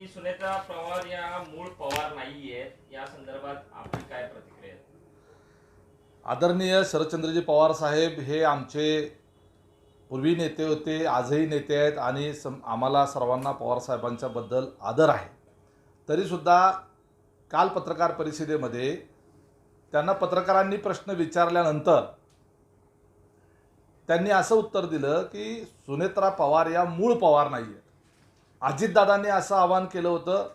सुनेता सुनेत्रा पवार या मूळ पवार नाहीये या संदर्भात आपली काय प्रतिक्रिया आदरणीय शरदचंद्रजी पवार साहेब हे आमचे पूर्वी नेते होते आजही नेते आहेत आणि सम आम्हाला सर्वांना पवार साहेबांच्याबद्दल आदर आहे. तरीसुद्धा काल पत्रकार परिषदेमध्ये त्यांना पत्रकारांनी प्रश्न विचारल्यानंतर त्यांनी असं उत्तर दिलं की सुनेत्रा पवार या मूळ पवार नाही आहेत अजितदादांनी असं आवाहन केलं होतं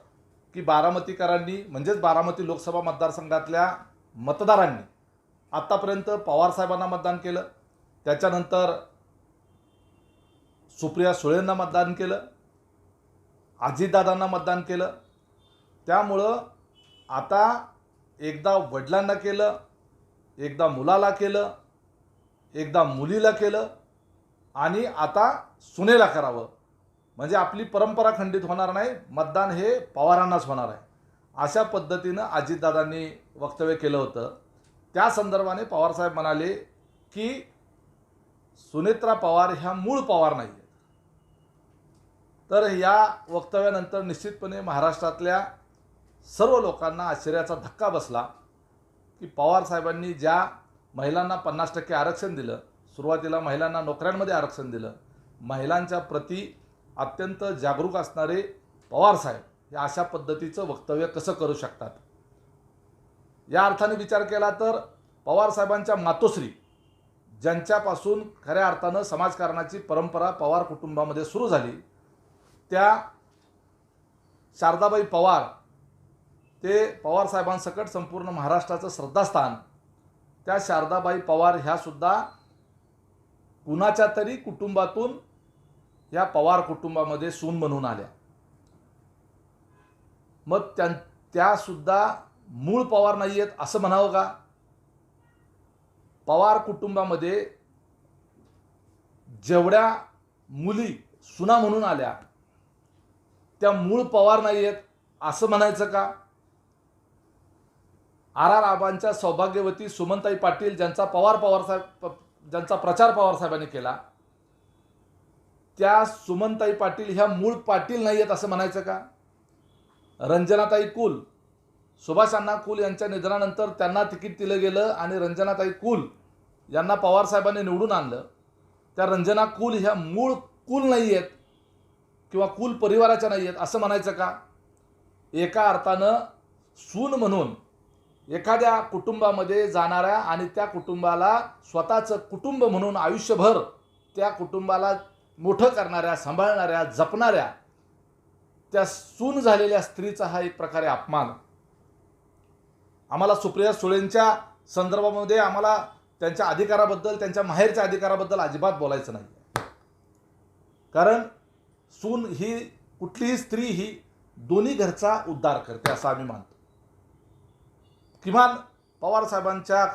की बारामतीकरांनी म्हणजेच बारामती लोकसभा मतदारसंघातल्या मतदारांनी आत्तापर्यंत पवारसाहेबांना मतदान केलं. त्याच्यानंतर सुप्रिया सुळेंना मतदान केलं. अजितदादांना मतदान केलं. त्यामुळं आता एकदा वडिलांना केलं एकदा मुलाला केलं एकदा मुलीला केलं आणि आता सुनेला करावं. म्हणजे आपली परंपरा खंडित होणार नाही मतदान हे पवारांनाच होणार आहे. अशा पद्धतीनं अजितदादांनी वक्तव्य केलं होतं. त्या संदर्भाने पवारसाहेब म्हणाले की सुनेत्रा पवार ह्या मूळ पवार नाही आहेत तर या वक्तव्यानंतर निश्चितपणे महाराष्ट्रातल्या सर्व लोकांना आश्चर्याचा धक्का बसला की पवार साहेबांनी ज्या महिलांना पन्नास टक्के आरक्षण दिलं सुरुवातीला महिलांना नोकऱ्यांमध्ये आरक्षण दिलं महिलांच्या प्रती अत्यंत जागरूक असणारे पवार साहेब हे अशा पद्धतीचं वक्तव्य कसं करू शकतात? या अर्थाने विचार केला तर पवार साहेबांच्या मातोश्री ज्यांच्यापासून खऱ्या अर्थानं समाजकारणाची परंपरा पवार कुटुंबामध्ये सुरू झाली त्या शारदाबाई पवार ते पवार साहेबांसकट संपूर्ण महाराष्ट्राचं श्रद्धास्थान त्या शारदाबाई पवार ह्या सुद्धा कुणाच्या तरी कुटुंबातून या पवार कुटुंबामध्ये सून म्हणून आल्या. मग त्या त्यासुद्धा मूळ पवार नाही आहेत असं म्हणावं का? पवार कुटुंबामध्ये जेवढ्या मुली सुना म्हणून आल्या त्या मूळ पवार नाही आहेत असं म्हणायचं का? आर आर आबांच्या सौभाग्यवती सुमनताई पाटील ज्यांचा पवार पवारसाहेब साहेब ज्यांचा प्रचार पवारसाहेबांनी केला त्या सुमनताई पाटील ह्या मूळ पाटील नाही आहेत असं म्हणायचं का? रंजनाताई कुल सुभाष अण्णा कुल यांच्या निधनानंतर त्यांना तिकीट दिलं गेलं आणि रंजनाताई कुल यांना पवारसाहेबांनी निवडून आणलं. त्या रंजना कुल ह्या मूळ कुल नाही आहेत किंवा कुल परिवाराच्या नाही आहेत असं म्हणायचं का? एका अर्थानं सून म्हणून एखाद्या कुटुंबामध्ये जाणाऱ्या आणि त्या कुटुंबाला स्वतःचं कुटुंब म्हणून आयुष्यभर त्या कुटुंबाला मोठं करणाऱ्या सांभाळणाऱ्या जपणाऱ्या त्या सून झालेल्या स्त्रीचा हा एक प्रकारे अपमान. आम्हाला सुप्रिया सुळेंच्या संदर्भामध्ये आम्हाला त्यांच्या अधिकाराबद्दल त्यांच्या माहेरच्या अधिकाराबद्दल अजिबात बोलायचं नाही. कारण सून ही कुठलीही स्त्री ही दोन्ही घरचा उद्धार करते असं आम्ही मानतो. किमान पवार साहेबांच्या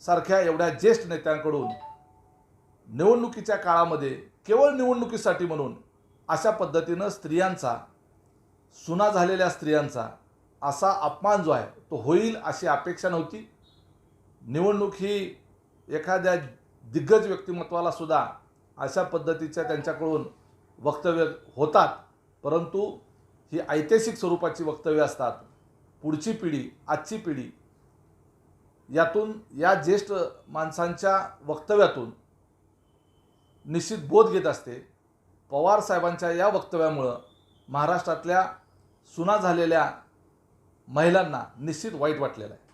सारख्या एवढ्या ज्येष्ठ नेत्यांकडून निवडणुकीच्या काळामध्ये केवळ निवडणुकीसाठी म्हणून अशा पद्धतीनं स्त्रियांचा सुना झालेल्या स्त्रियांचा असा अपमान जो आहे तो होईल अशी अपेक्षा नव्हती. निवडणूक ही एखाद्या दिग्गज व्यक्तिमत्वाला सुद्धा अशा पद्धतीच्या त्यांच्याकडून वक्तव्य होतात परंतु ही ऐतिहासिक स्वरूपाची वक्तव्य असतात. पुढची पिढी आजची पिढी यातून या ज्येष्ठ माणसांच्या वक्तव्यातून निश्चित बोध घेत असते. पवार साहेबांच्या या वक्तव्यामुळं महाराष्ट्रातल्या सुना झालेल्या महिलांना निश्चित वाईट वाटलेलं आहे.